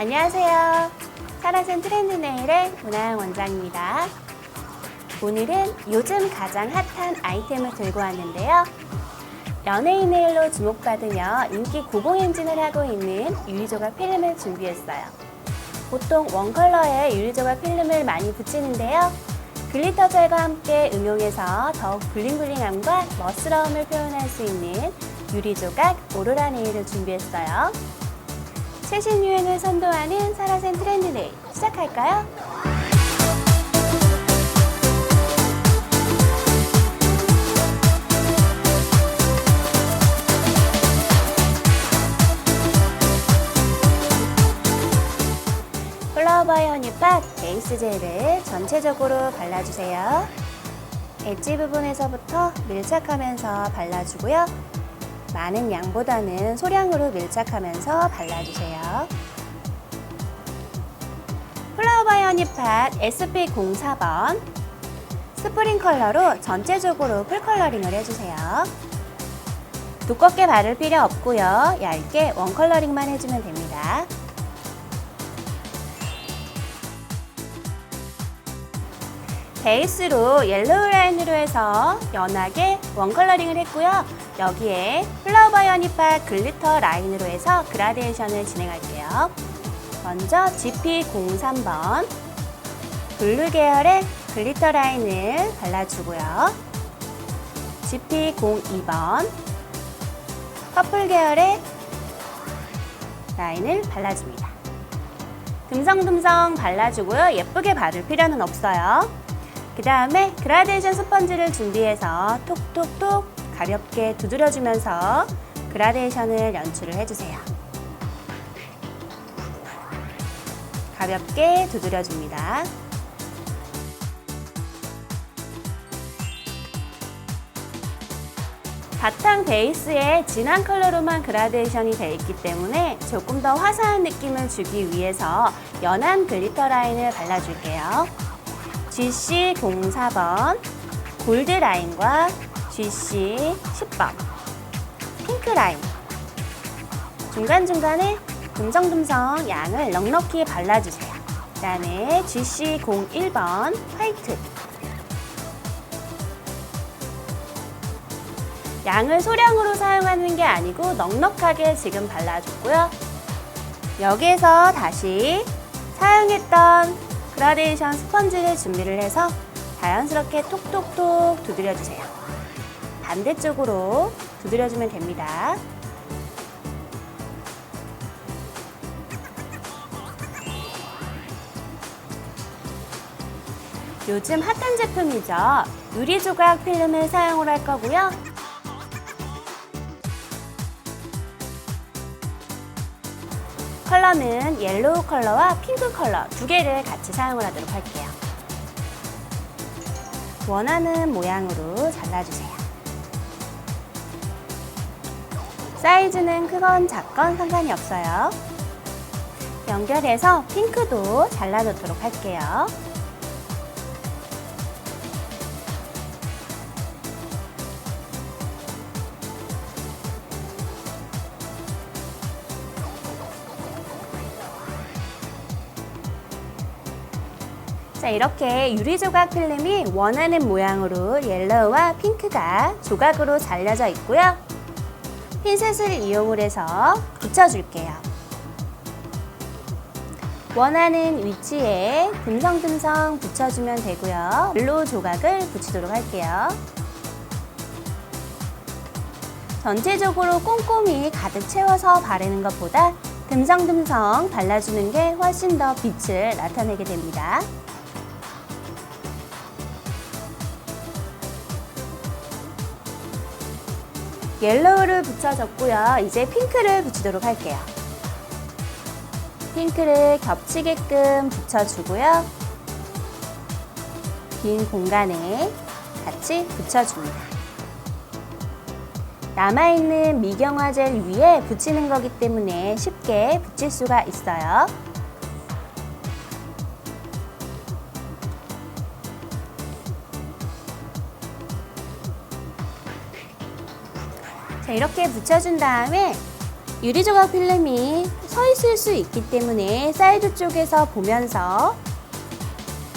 안녕하세요. 사라센 트렌드 네일의 문하영 원장입니다. 오늘은 요즘 가장 핫한 아이템을 들고 왔는데요. 연예인 네일로 주목받으며 인기 고공 행진을 하고 있는 유리조각 필름을 준비했어요. 보통 원컬러의 유리조각 필름을 많이 붙이는데요. 글리터 젤과 함께 응용해서 더욱 블링블링함과 멋스러움을 표현할 수 있는 유리조각 오로라 네일을 준비했어요. 최신 유행을 선도하는 사라센 트렌드 네일 시작할까요? 플라워바이 허니팟 베이스 젤을 전체적으로 발라주세요. 엣지 부분에서부터 밀착하면서 발라주고요. 많은 양보다는 소량으로 밀착하면서 발라주세요. 플라워바이 허니팟 SP04번 스프링 컬러로 전체적으로 풀 컬러링을 해주세요. 두껍게 바를 필요 없고요. 얇게 원 컬러링만 해주면 됩니다. 베이스로 옐로우 라인으로 해서 연하게 원 컬러링을 했고요. 여기에 플라워 바이 허니팟 글리터 라인으로 해서 그라데이션을 진행할게요. 먼저 GP03번 블루 계열의 글리터 라인을 발라주고요. GP02번 퍼플 계열의 라인을 발라줍니다. 듬성듬성 발라주고요. 예쁘게 바를 필요는 없어요. 그 다음에 그라데이션 스펀지를 준비해서 톡톡톡 가볍게 두드려주면서 그라데이션을 연출을 해주세요. 가볍게 두드려줍니다. 바탕 베이스에 진한 컬러로만 그라데이션이 되어 있기 때문에 조금 더 화사한 느낌을 주기 위해서 연한 글리터 라인을 발라줄게요. GC04번 골드 라인과 GC 10번 핑크 라인 중간중간에 듬성듬성 양을 넉넉히 발라주세요. 그 다음에 GC01번 화이트 양을 소량으로 사용하는 게 아니고 넉넉하게 지금 발라줬고요. 여기에서 다시 사용했던 그라데이션 스펀지를 준비를 해서 자연스럽게 톡톡톡 두드려주세요. 반대쪽으로 두드려주면 됩니다. 요즘 핫한 제품이죠. 유리 조각 필름을 사용을 할 거고요. 컬러는 옐로우 컬러와 핑크 컬러 두 개를 같이 사용을 하도록 할게요. 원하는 모양으로 잘라주세요. 사이즈는 크건 작건 상관이 없어요. 연결해서 핑크도 잘라놓도록 할게요. 자, 이렇게 유리 조각 필름이 원하는 모양으로 옐로우와 핑크가 조각으로 잘려져 있고요. 핀셋을 이용을 해서 붙여줄게요. 원하는 위치에 듬성듬성 붙여주면 되고요. 블루 조각을 붙이도록 할게요. 전체적으로 꼼꼼히 가득 채워서 바르는 것보다 듬성듬성 발라주는 게 훨씬 더 빛을 나타내게 됩니다. 옐로우를 붙여줬고요. 이제 핑크를 붙이도록 할게요. 핑크를 겹치게끔 붙여주고요. 빈 공간에 같이 붙여줍니다. 남아있는 미경화 젤 위에 붙이는 거기 때문에 쉽게 붙일 수가 있어요. 자, 이렇게 붙여준 다음에 유리 조각 필름이 서 있을 수 있기 때문에 사이드 쪽에서 보면서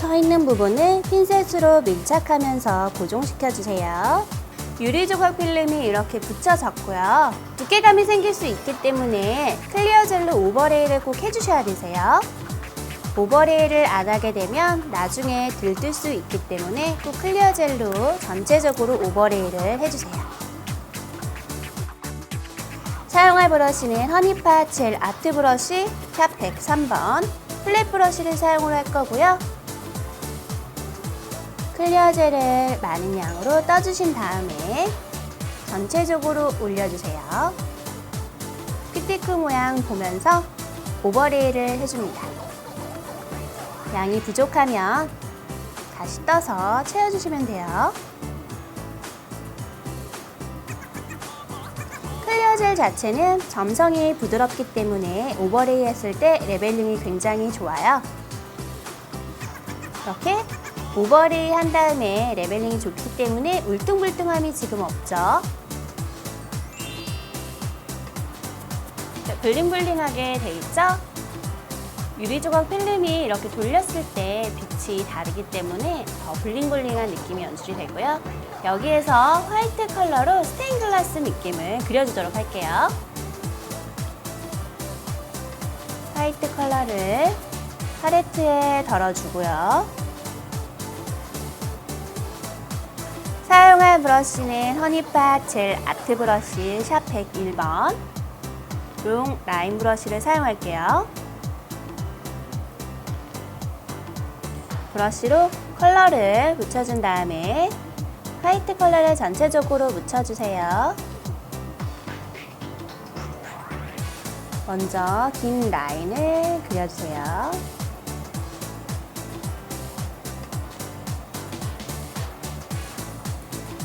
서 있는 부분을 핀셋으로 밀착하면서 고정시켜 주세요. 유리 조각 필름이 이렇게 붙여졌고요. 두께감이 생길 수 있기 때문에 클리어 젤로 오버레이를 꼭 해주셔야 되세요. 오버레이를 안 하게 되면 나중에 들뜰 수 있기 때문에 꼭 클리어 젤로 전체적으로 오버레이를 해주세요. 사용할 브러쉬는 허니파 젤 아트 브러쉬 샵 103번 플랫 브러쉬를 사용을 할 거고요. 클리어 젤을 많은 양으로 떠주신 다음에 전체적으로 올려주세요. 피티크 모양 보면서 오버레이를 해줍니다. 양이 부족하면 다시 떠서 채워주시면 돼요. 클리어 젤 자체는 점성이 부드럽기 때문에 오버레이 했을 때 레벨링이 굉장히 좋아요. 이렇게 오버레이 한 다음에 레벨링이 좋기 때문에 울퉁불퉁함이 지금 없죠. 자, 블링블링하게 돼 있죠? 유리 조각 필름이 이렇게 돌렸을 때 빛이 다르기 때문에 더 블링블링한 느낌이 연출이 되고요. 여기에서 화이트 컬러로 스테인글라스 느낌을 그려주도록 할게요. 화이트 컬러를 팔레트에 덜어주고요. 사용할 브러쉬는 허니파 젤 아트 브러쉬 샵 101번 롱 라인 브러쉬를 사용할게요. 브러쉬로 컬러를 묻혀준 다음에 화이트 컬러를 전체적으로 묻혀주세요. 먼저 긴 라인을 그려주세요.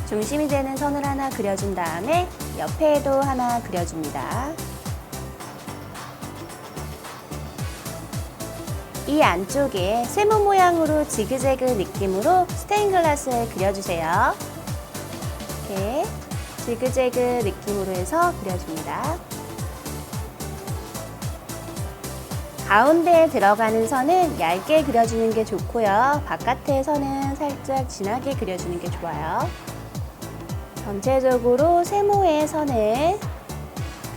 중심이 되는 선을 하나 그려준 다음에 옆에도 하나 그려줍니다. 이 안쪽에 세모 모양으로 지그재그 느낌으로 스테인글라스를 그려주세요. 이렇게 지그재그 느낌으로 해서 그려줍니다. 가운데에 들어가는 선은 얇게 그려주는 게 좋고요. 바깥의 선은 살짝 진하게 그려주는 게 좋아요. 전체적으로 세모의 선을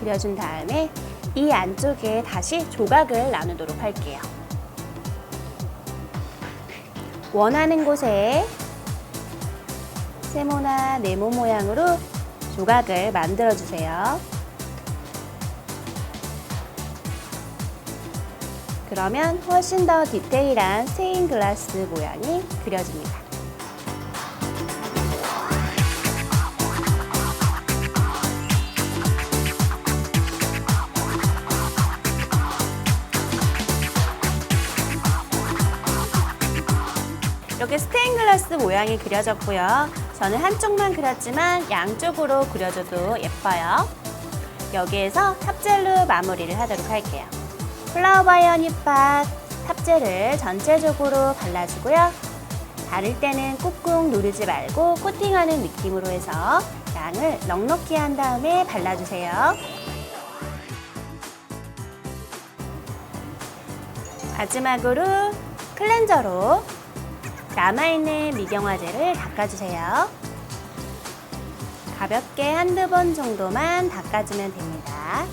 그려준 다음에 이 안쪽에 다시 조각을 나누도록 할게요. 원하는 곳에 세모나 네모 모양으로 조각을 만들어 주세요. 그러면 훨씬 더 디테일한 스테인 글라스 모양이 그려집니다. 이렇게 스테인글라스 모양이 그려졌고요. 저는 한쪽만 그렸지만 양쪽으로 그려줘도 예뻐요. 여기에서 탑젤로 마무리를 하도록 할게요. 플라워 바이 허니팟 탑젤을 전체적으로 발라주고요. 바를 때는 꾹꾹 누르지 말고 코팅하는 느낌으로 해서 양을 넉넉히 한 다음에 발라주세요. 마지막으로 클렌저로 남아있는 미경화제를 닦아주세요. 가볍게 한두 번 정도만 닦아주면 됩니다.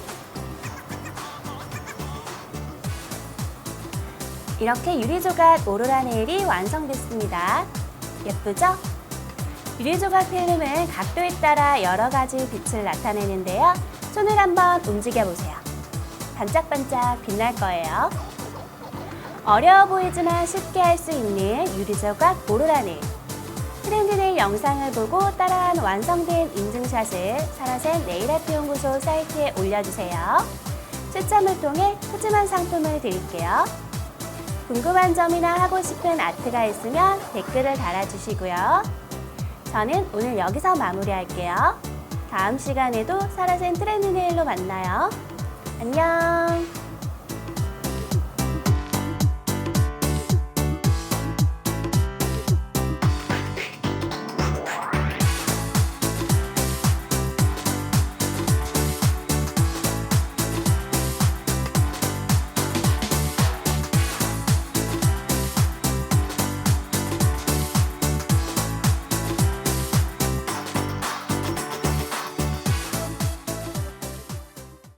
이렇게 유리조각 오로라 네일이 완성됐습니다. 예쁘죠? 유리조각 필름은 각도에 따라 여러 가지 빛을 나타내는데요. 손을 한번 움직여 보세요. 반짝반짝 빛날 거예요. 어려워 보이지만 쉽게 할 수 있는 유리조각 네일. 트렌드네일 영상을 보고 따라한 완성된 인증샷을 사라센 네일아트 연구소 사이트에 올려주세요. 추첨을 통해 푸짐한 상품을 드릴게요. 궁금한 점이나 하고 싶은 아트가 있으면 댓글을 달아주시고요. 저는 오늘 여기서 마무리할게요. 다음 시간에도 사라센 트렌드 네일로 만나요. 안녕!